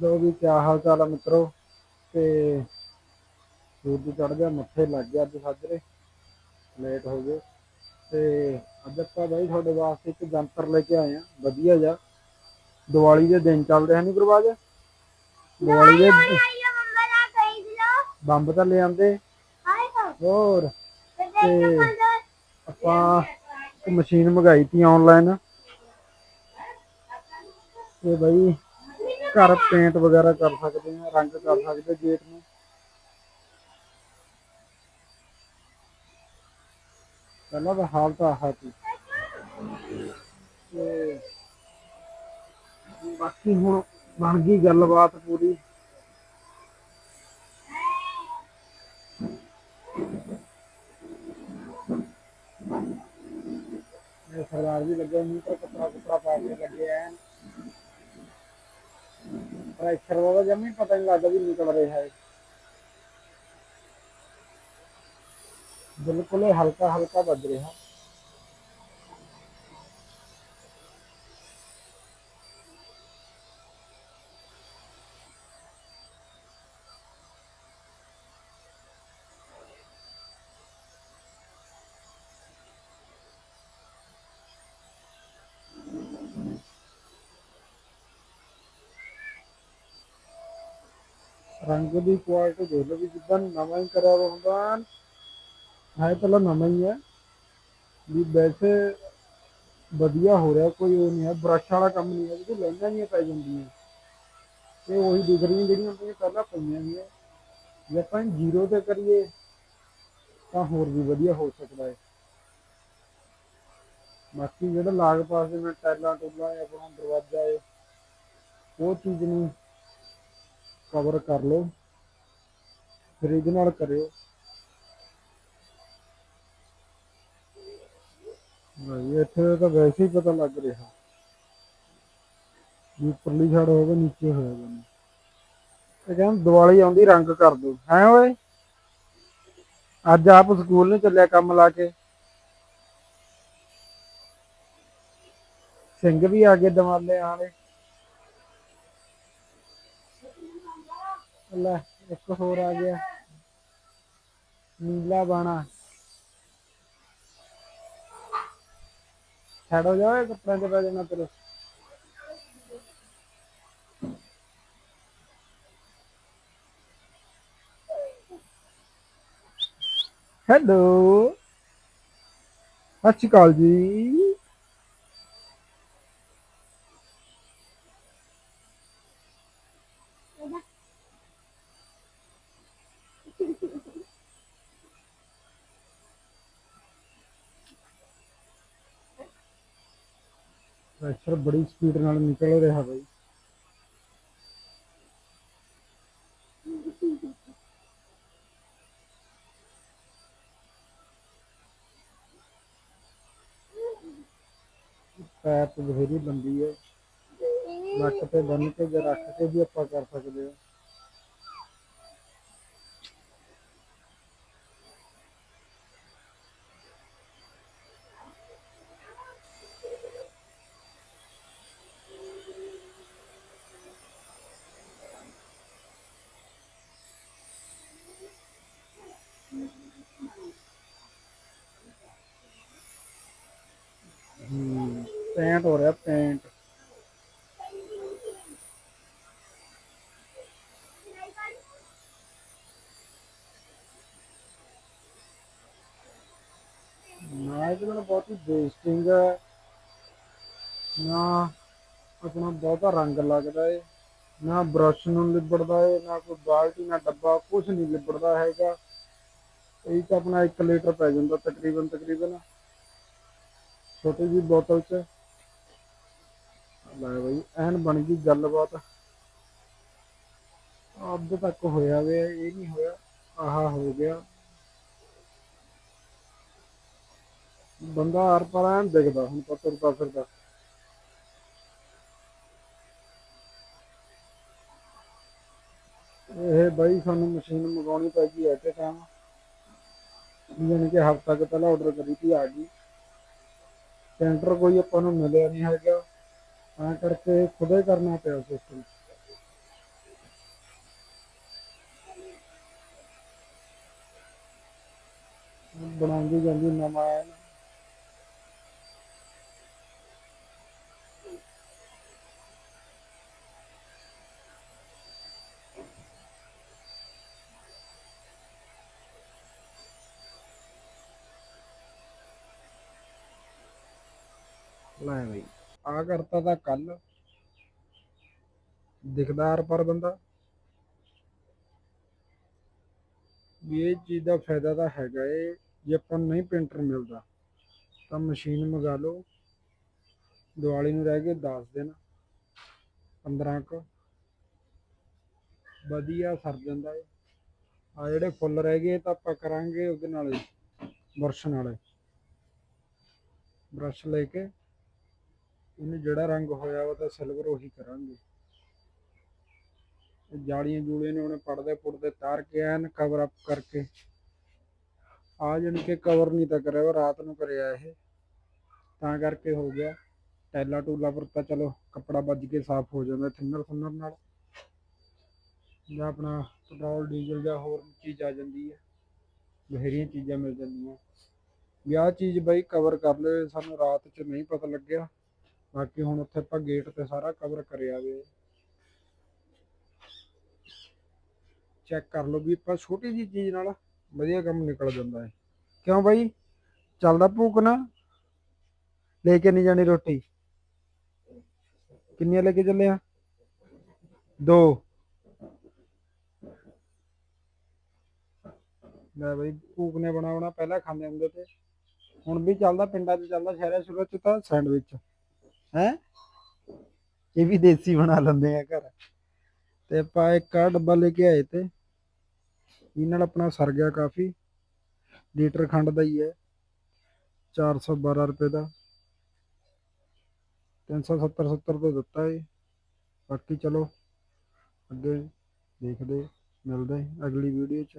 ਲੋ ਵੀ ਕਿਆ ਹਾਲ ਚਾਲ ਆ ਮਿੱਤਰੋ? ਤੇ ਸੂਰਜ ਚੜ ਗਿਆ ਮੱਥੇ ਲੱਗ ਗਿਆ ਅੱਜ ਸਾਜਰੇ ਲੇਟ ਹੋ ਗਏ। ਤੇ ਅੱਜ ਆਪਾਂ ਬਾਈ ਤੁਹਾਡੇ ਵਾਸਤੇ ਇੱਕ ਜੰਤਰ ਲੈ ਕੇ ਆਏ ਆ। ਵਧੀਆ ਜਿਹਾ। ਦੀਵਾਲੀ ਦੇ ਦਿਨ ਚੱਲਦੇ ਹਨ ਗੁਰਬਾਜ ਦੀਵਾਲੀ ਦੇ ਬੰਬ ਤਾਂ ਲੈ ਆਂਦੇ ਹੋਰ। ਤੇ ਆਪਾਂ ਇੱਕ ਮਸ਼ੀਨ ਮੰਗਾਈ ਤੀ ਆਨਲਾਈਨ ਤੇ ਬਈ ਘਰ ਪੇਂਟ ਵਗੈਰਾ ਕਰ ਸਕਦੇ ਆ ਰੰਗ ਕਰ ਸਕਦੇ ਗੇਟ ਨੂੰ। ਪਹਿਲਾਂ ਤਾਂ ਹਾਲ ਤਾਂ ਆਹ ਸੀ। ਤੇ ਬਾਕੀ ਹੁਣ ਬਣ ਗਈ ਗੱਲਬਾਤ ਪੂਰੀ। ਇਹ ਸਰਦਾਰ ਵੀ ਲੱਗੇ, ਮੂੰਹ ਤੇ ਕੱਪੜਾ ਕੁਪੜਾ ਪਾ ਕੇ ਲੱਗੇ ਐਨ। ਪ੍ਰੈਸ਼ਰ ਦਾ ਤਾਂ ਜਮੀ ਪਤਾ ਨਹੀਂ ਲੱਗਦਾ ਵੀ ਨਿਕਲ ਰਿਹਾ ਹੈ। ਬਿਲਕੁਲ ਹੀ ਹਲਕਾ ਹਲਕਾ ਵੱਜ ਰਿਹਾ। ਰੰਗ ਦੀ ਕੁਆਲਿਟੀ ਦੇਖ ਲਓ ਵੀ ਜਿੱਦਾਂ ਨਵਾਂ ਹੀ ਕਰਿਆ ਹੈ ਵੀ ਵੈਸੇ ਵਧੀਆ ਹੋ ਰਿਹਾ, ਕੋਈ ਉਹ ਨਹੀਂ ਹੈ ਬ੍ਰਸ਼ ਵਾਲਾ ਕੰਮ ਨਹੀਂ ਹੈ ਜਿਹਦੇ ਲੈਣਾ ਨਹੀਂ ਪੈ ਜਾਂਦੀਆਂ। ਤੇ ਉਹੀ ਦਿਖ ਰਹੀਆਂ ਜਿਹੜੀਆਂ ਹੁੰਦੀਆਂ, ਪਹਿਲਾਂ ਪਈਆਂ ਵੀ ਜੇ ਆਪਾਂ ਜ਼ੀਰੋ ਤੇ ਕਰੀਏ, ਤਾਂ ਹੋਰ ਵੀ ਵਧੀਆ ਹੋ ਸਕਦਾ ਹੈ। ਬਾਕੀ ਜਿਹੜਾ ਲਾਗ ਪਾਸ ਦੇ ਵਿੱਚ ਟੈਲਾਂ ਟੁੱਲਾਂ ਹੈ ਆਪਣਾ ਦਰਵਾਜ਼ਾ ਹੈ, ਉਹ ਚੀਜ਼ ਨਹੀਂ। ਕਵਰ ਕਰ ਲਓ। ਫਿਰ ਇਹਦੇ ਨਾਲ ਕਰਿਓ। ਭਾਈ ਇੱਥੇ ਤਾਂ ਵੈਸੇ ਹੀ ਪਤਾ ਲੱਗ ਰਿਹਾ। ਵੀ ਉੱਪਰਲੀ ਛੜ ਹੋਵੇ, ਨੀਚੇ ਹੋਇਆ ਜਾਣਾ ਤੇ ਕਹਿੰਦੇ ਦੀਵਾਲੀ ਆਉਂਦੀ, ਰੰਗ ਕਰ ਦੋ ਹੈ ਓਏ? ਅੱਜ ਆਪ ਸਕੂਲ ਨਹੀਂ ਚੱਲਿਆ ਕੰਮ ਲਾ ਕੇ। ਸਿੰਘ ਵੀ ਆ ਗਏ ਦਮਾਲੇ ਆਲੇ ਲੈ ਇੱਕ ਹੋਰ ਆ ਗਿਆ ਨੀਲਾ ਬਾਣਾ ਛੱਡੋ ਜਾਓ ਕੱਪੜਿਆਂ ਤੇ ਪੈ ਜਾਣਾ ਤੇਰੇ ਹੈਲੋ ਸਤਿ ਸ਼੍ਰੀ ਅਕਾਲ ਪ੍ਰੈਸ਼ਰ ਬੜੀ ਸਪੀਡ ਨਾਲ ਨਿਕਲ ਰਿਹਾ ਬਈ। ਪੈਪ ਬਥੇਰੀ ਲੰਬੀ ਹੈ। ਲੱਕ ਤੇ ਬੰਨ ਕੇ ਜਾਂ ਰੱਖ ਕੇ ਵੀ ਆਪਾਂ ਕਰ ਸਕਦੇ ਹਾਂ ਹੂੰ ਪੈਂਟ ਹੋ ਰਿਹਾ, ਪੈਂਟ। ਨਾ ਇਹਦੇ ਨਾਲ ਬਹੁਤ ਹੀ ਵੇਸਟਿੰਗ ਹੈ। ਨਾ ਆਪਣਾ ਬਹੁਤਾ ਰੰਗ ਲੱਗਦਾ ਏ, ਨਾ ਬਰਸ਼ ਨੂੰ ਲਿਬੜਦਾ ਏ, ਨਾ ਕੋਈ ਬਾਲਟੀ, ਨਾ ਡੱਬਾ ਕੁਝ ਨਹੀਂ ਲਿਬੜਦਾ ਹੈਗਾ। ਇਹ ਤਾਂ ਆਪਣਾ 1 ਲੀਟਰ ਪੈ ਜਾਂਦਾ ਤਕਰੀਬਨ ਤਕਰੀਬਨ। ਛੋਟੀ ਜਿਹੀ ਬੋਤਲ 'ਚ। ਲੈ ਬਈ, ਐਨ ਬਣ ਗਈ ਗੱਲਬਾਤ। ਅੱਧ ਤੱਕ ਹੋਇਆ ਵੇ, ਇਹ ਨਹੀਂ ਹੋਇਆ, ਆਹਾ ਹੋ ਗਿਆ। ਬੰਦਾ ਆਰ ਪਰ ਦਿਖਦਾ, ਹੁਣ ਤਾਂ ਤੁਰਦਾ ਫਿਰਦਾ। ਇਹ ਬਾਈ ਸਾਨੂੰ ਮਸ਼ੀਨ ਮੰਗਾਉਣੀ ਪੈ ਗਈ ਐ ਟਾਈਮ ਯਾਨੀ ਕਿ ਹਫ਼ਤਾ ਕੁ ਪਹਿਲਾਂ ਆਰਡਰ ਕਰੀ ਤੀ ਆ ਗਈ। ਸੈਂਟਰ ਕੋਈ ਆਪਾਂ ਨੂੰ ਮਿਲਿਆ ਨਹੀਂ ਹੈਗਾ। ਤਾਂ ਕਰਕੇ ਖੁਦੇ ਕਰਨਾ ਪਿਆ ਸਿਸਟਮ ਬਣਾਉਂਦੀ ਜਾਂਦੀ ਨਵਾਂ ਆਇਆ ਨਾ। ਲੈ ਬਈ ਆ ਕਰਤਾ ਤਾਂ ਕੱਲ। ਦਿਖਦਾਰ ਪਰ ਬੰਦਾ। ਵੀ ਇਹ ਚੀਜ਼ ਦਾ ਫਾਇਦਾ ਤਾਂ ਹੈਗਾ ਏ, ਜੇ ਆਪਾਂ ਨੂੰ ਨਹੀਂ ਪ੍ਰਿੰਟਰ ਮਿਲਦਾ, ਤਾਂ ਮਸ਼ੀਨ ਮੰਗਾ ਲਓ। ਦੀਵਾਲੀ ਨੂੰ ਰਹਿ ਗਏ 10 ਦਿਨ 15 ਕੁ। ਵਧੀਆ ਸਰ ਜਾਂਦਾ ਏ। ਆ ਜਿਹੜੇ ਫੁੱਲ ਰਹਿ ਗਏ ਤਾਂ ਆਪਾਂ ਕਰਾਂਗੇ ਉਹਦੇ ਨਾਲ ਹੀ, ਬਰਸ਼ ਨਾਲ ਬਰਸ਼ ਲੈ ਕੇ ਇਹਨੂੰ ਜਿਹੜਾ ਰੰਗ ਹੋਇਆ ਵਾ ਤਾਂ ਸਿਲਵਰ ਉਹੀ ਕਰਾਂਗੇ। ਇਹ ਜਾਲੀਆਂ ਜੂਲੀਆਂ ਨੇ ਉਹਨੇ ਪੜਦੇ ਪੁੜਦੇ ਤਾਰ ਕੇ ਐਨ ਕਵਰ ਅਪ ਕਰਕੇ। ਆ ਜਾਣੀ ਕਿ ਕਵਰ ਨਹੀਂ ਤਾਂ ਕਰਿਆ, ਉਹ ਰਾਤ ਨੂੰ ਕਰਿਆ ਇਹ। ਤਾਂ ਕਰਕੇ ਹੋ ਗਿਆ। ਟੈਲਾ ਟੂਲਾ ਪਰ ਤਾਂ ਚਲੋ ਕੱਪੜਾ ਵੱਜ ਕੇ ਸਾਫ਼ ਹੋ ਜਾਂਦਾ ਥਿਨਰ ਥਿਨਰ ਨਾਲ। ਜਾਂ ਆਪਣਾ ਪੈਟਰੋਲ ਡੀਜ਼ਲ ਜਾਂ ਹੋਰ ਚੀਜ਼ ਆ ਜਾਂਦੀ ਹੈ ਬਥੇਰੀਆਂ ਚੀਜ਼ਾਂ ਮਿਲ ਜਾਂਦੀਆਂ। ਵੀ ਆਹ ਚੀਜ਼ ਬਾਈ ਕਵਰ ਕਰ ਲਏ ਸਾਨੂੰ ਰਾਤ 'ਚ ਨਹੀਂ ਪਤਾ ਲੱਗਿਆ। ਬਾਕੀ ਹੁਣ ਉੱਥੇ ਆਪਾਂ ਗੇਟ ਤੇ ਸਾਰਾ ਕਵਰ ਕਰਿਆ ਵੇ। ਚੈੱਕ ਕਰ ਲਓ ਵੀ ਆਪਾਂ ਛੋਟੀ ਜੀ ਚੀਜ਼ ਨਾਲ ਵਧੀਆ ਕੰਮ ਨਿਕਲ ਜਾਂਦਾ ਹੈ। ਕਿਉਂ ਬਾਈ? ਚੱਲਦਾ ਭੂਕ ਨਾ। ਲੈ ਕੇ ਨਹੀਂ ਜਾਣੀ ਰੋਟੀ। ਕਿੰਨੀਆਂ ਲੈ ਕੇ ਚੱਲੇ ਆ? ਦੋ। ਲੈ ਬਈ, ਭੂਕ ਨੇ ਬਣਾਉਣਾ ਪਹਿਲਾਂ ਖਾਂਦੇ ਹੁੰਦੇ ਤੇ। ਹੁਣ ਵੀ ਚੱਲਦਾ, ਪਿੰਡਾਂ 'ਚ ਚੱਲਦਾ, ਸ਼ਹਿਰਾਂ ਸ਼ੁਰੂ 'ਚ ਤਾਂ ਸੈਂਡਵਿਚ ਹੈ? ਇਹ ਵੀ ਦੇਸੀ ਬਣਾ ਲੈਂਦੇ ਆ ਘਰ। ਤੇ ਆਪਾਂ ਇੱਕ ਆ ਡੱਬਾ ਲੈ ਕੇ ਆਏ ਤੇ, ਇਹ ਨਾਲ ਆਪਣਾ ਸਰ ਗਿਆ ਕਾਫੀ। ਲੀਟਰ ਖੰਡ ਦਾ ਹੀ ਹੈ। 412 ਰੁਪਏ ਦਾ। 370 70 ਤੋਂ ਦਿੱਤਾ ਏ ਬਾਕੀ ਚਲੋ, ਅੱਗੇ ਦੇਖਦੇ, ਮਿਲਦੇ ਅਗਲੀ ਵੀਡੀਓ 'ਚ।